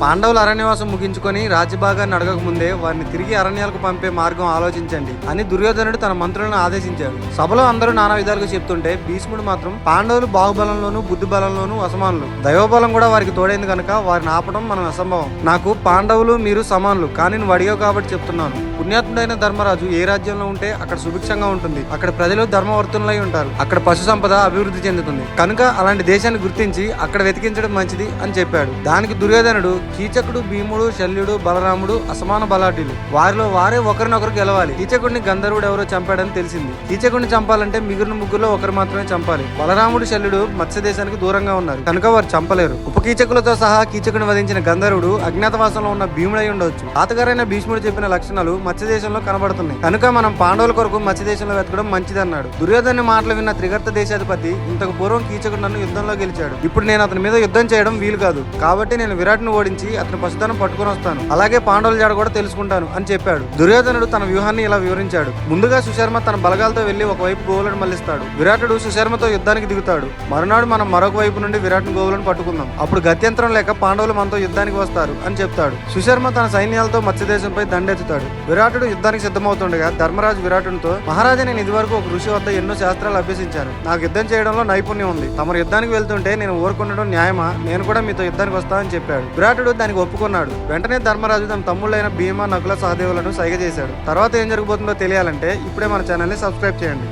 పాండవులు అరణ్యవాసం ముగించుకొని రాజ్యభాగాన్ని అడగక ముందే వారిని తిరిగి అరణ్యాలకు పంపే మార్గం ఆలోచించండి అని దుర్యోధనుడు తన మంత్రులను ఆదేశించాడు. సభలో అందరూ నానా విధాలుగా చెప్తుంటే భీష్ముడు మాత్రం పాండవులు బాహుబలంలోనూ బుద్ధి బలంలోనూ అసమానులు. దైవబలం కూడా వారికి తోడైంది కనుక వారిని ఆపడం మనం అసంభవం. నాకు పాండవులు మీరు సమానులు కానీ నువ్వు అడిగావు కాబట్టి చెప్తున్నాను. పుణ్యాత్ముడైన ధర్మరాజు ఏ రాజ్యంలో ఉంటే అక్కడ సుభిక్షంగా ఉంటుంది. అక్కడ ప్రజలు ధర్మవర్తులై ఉంటారు. అక్కడ పశు సంపద అభివృద్ధి చెందుతుంది. కనుక అలాంటి దేశాన్ని గుర్తించి అక్కడ వెతికించడం మంచిది అని చెప్పాడు. దానికి దుర్యోధనుడు కీచకుడు భీముడు శల్యుడు బలరాముడు అసమాన బలాఢ్యులు. వారిలో వారే ఒకరినొకరు గెలవాలి. కీచకుడిని గంధర్వుడు ఎవరో చంపాడని తెలిసింది. కీచకుడిని చంపాలంటే మిగిలిన ముగ్గురులో ఒకరు మాత్రమే చంపాలి. బలరాముడు శల్యుడు మత్స్య దేశానికి దూరంగా ఉన్నారు. కనుక వారు చంపలేరు. ఉపకీచకులతో సహా కీచకుని వధించిన గంధర్వుడు అజ్ఞాతవాసంలో ఉన్న భీముడై ఉండొచ్చు. తాతగారైన భీష్ముడు చెప్పిన లక్షణాలు మత్స్య దేశంలో కనబడుతున్నాయి. కనుక మనం పాండవుల కొరకు మత్స్య దేశంలో వెతకడం మంచిదన్నాడు. దుర్యోధన మాటలు విన్న త్రిగర్త దేశాధిపతి ఇంతకు పూర్వం కీచకుడు నన్ను యుద్ధంలో గెలిచాడు. ఇప్పుడు నేను అతని మీద యుద్ధం చేయడం వీలు కాదు. కాబట్టి నేను విరాట్ను ఓడించి అతని పశుధనం పట్టుకొని వస్తాను. అలాగే పాండవుల జాడ కూడా తెలుసుకుంటాను అని చెప్పాడు. దుర్యోధనుడు తన వ్యూహాన్ని ఇలా వివరించాడు. ముందుగా సుశర్మ తన బలగాలతో వెళ్ళి ఒకవైపు గోవులను మళ్ళిస్తాడు విరాటుడు సుశర్మతో యుద్ధానికి దిగుతాడు. మరునాడు మనం మరొక వైపు నుండి విరాట్ గోవులను పట్టుకుందాం. అప్పుడు గత్యంతరం లేక పాండవులు మనతో యుద్ధానికి వస్తారు అని చెప్తాడు. సుశర్మ తన సైన్యాలతో మత్స్యదేశంపై దండెత్తుతాడు. విరాటుడు యుద్ధానికి సిద్ధమవుతుండగా ధర్మరాజు విరాటునితో మహారాజా నేను ఇదివరకు ఒక ఋషి వద్ద ఎన్నో శాస్త్రాలు అభ్యసించాను. నాకు యుద్ధం చేయడంలో నైపుణ్యం ఉంది. తమరు యుద్ధానికి వెళ్తుంటే నేను ఊరుకుండడం న్యాయమా? నేను కూడా మీతో యుద్ధానికి వస్తానని చెప్పాడు. విరాటుడు దానికి ఒప్పుకున్నాడు. వెంటనే ధర్మరాజు తన తమ్ముళ్ళైన భీమ నకుల సహదేవులను సైగ చేశాడు. తర్వాత ఏం జరగబోతుందో తెలియాలంటే ఇప్పుడే మన ఛానల్ని సబ్స్క్రైబ్ చేయండి.